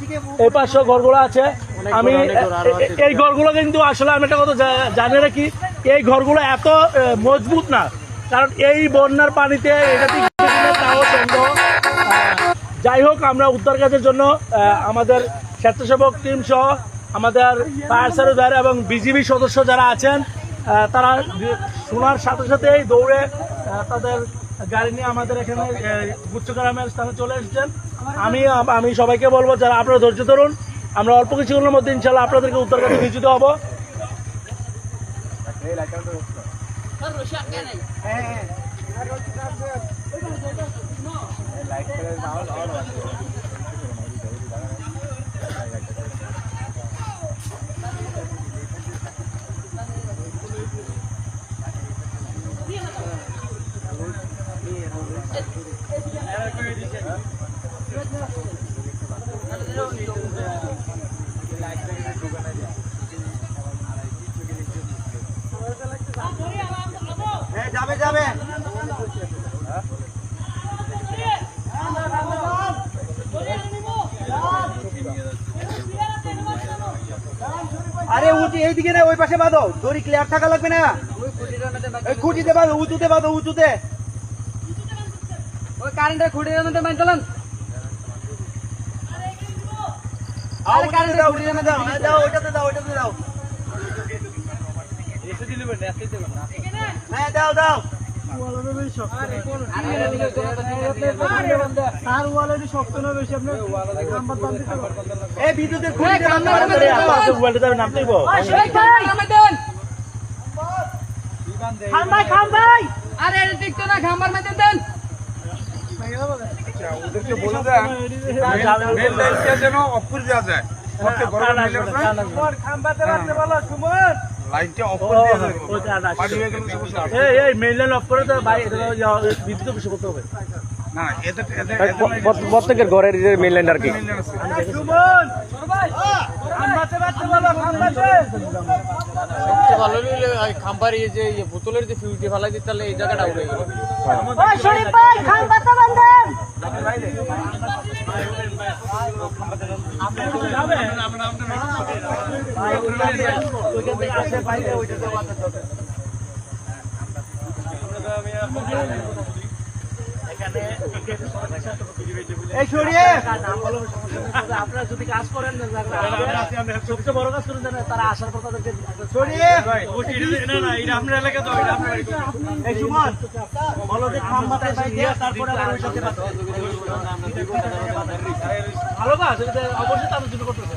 দেখেন এই পাঁচশো ঘরগুলো আছে। আমি এই ঘরগুলো কিন্তু আসলে আমি একটা কথা জানি রাখি এই ঘরগুলো এত মজবুত না। কারণ এই বন্যার পানিতে যাই হোক আমরা উদ্ধার কাজের জন্য আমাদের স্বেচ্ছাসেবক টিম সহ আমাদের ফায়ার সার্ভিস ভাইরা এবং বিজিবি সদস্য যারা আছেন তারা শোনার সাথে সাথেই দৌড়ে তাদের গাড়ি নিয়ে আমাদের এখানে গুচ্ছ গ্রামের স্থানে চলে এসেছেন। আমি আমি সবাইকে বলব যারা আপনারা ধৈর্য ধরুন, আমরা অল্প কিছুগুলোর মধ্যে ইনশাল্লাহ আপনাদেরকে উত্তর কাছে নিয়োজিত হব। যাবে যাবে আরে উঁচু এইদিকে না ওই পাশে বাঁধো। দড়ি ক্লিয়ার থাকা লাগবে না। ওই খুঁটিতে বাঁধো উঁচুতে বাঁধো উঁচুতে। ওই কারেন্টের খুঁটির মধ্যে বাঁধ চলেন। দাও দাও। আরে এটা না খাম্বার মধ্যে দেন ওদেরকে বলে দেন মেন লাইনটা যেন অফ করে দেওয়া যায় সবচেয়ে বড় কান মেন লাইন। লাইনটা অফ করে কান আসবে। পানি হয়ে গেলে সমস্যা আছে। এই, এই, main line off করে তো ভাই, এটা ইয়া, বিদ্যুৎ অফিসে করতে হবে। না এদের প্রত্যেকের ঘরের যে মেইন লাইন আর কি মেন লাইন সবচেয়ে ভালো হইল ওই খাম্বার এই যে ইয়ে বোতলের যে ফিউজটি ফালাই দিতে তাহলে এই জায়গাটা উঠে গেল ওইখান থেকে আসে বাইরে, ওইটাতে বাঁধার দরকার। এখানে আপনারা যদি কাজ করেন সবচেয়ে বড় কাজ করেন তারা আসার পর তাদেরকে। ভালো কাজ অবশ্যই তাদের জন্য করতেছে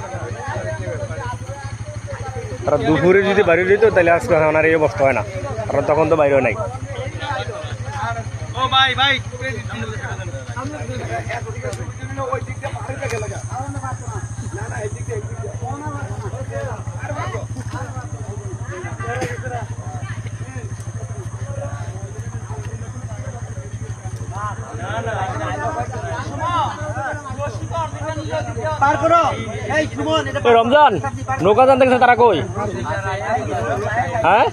আর দুপুরে যদি বাইরে যেত তাহলে আজকে আমার এই অবস্থা হয় না। কারণ তখন তো বাইরেও নাই। ভাই ভাই পার করো এই সুমন এটা ওই রমজান? নৌকা যান দেখছে তারা কই? হ্যাঁ?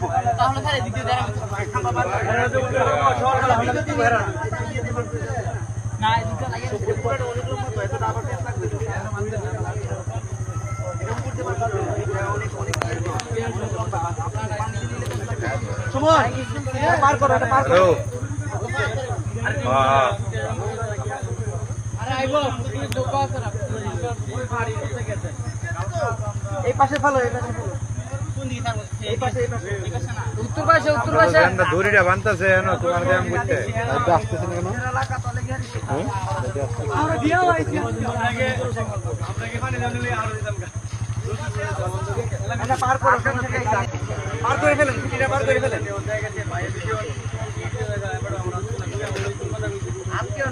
সুমন এটা পার করো পার করো। হ্যাঁ আরে আইবো তুমি এই পাশে ফেলো এই পাশে ফেলো পাশে এই পাশে। উত্তর পাশে উত্তর পাশে। দড়িটা বানতেছে তোমার ব্যায়াম করতে এটা পার করো পার করে ফেলেন এটা পার করে ফেলেন।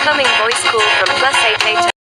Incoming voice call from plus 88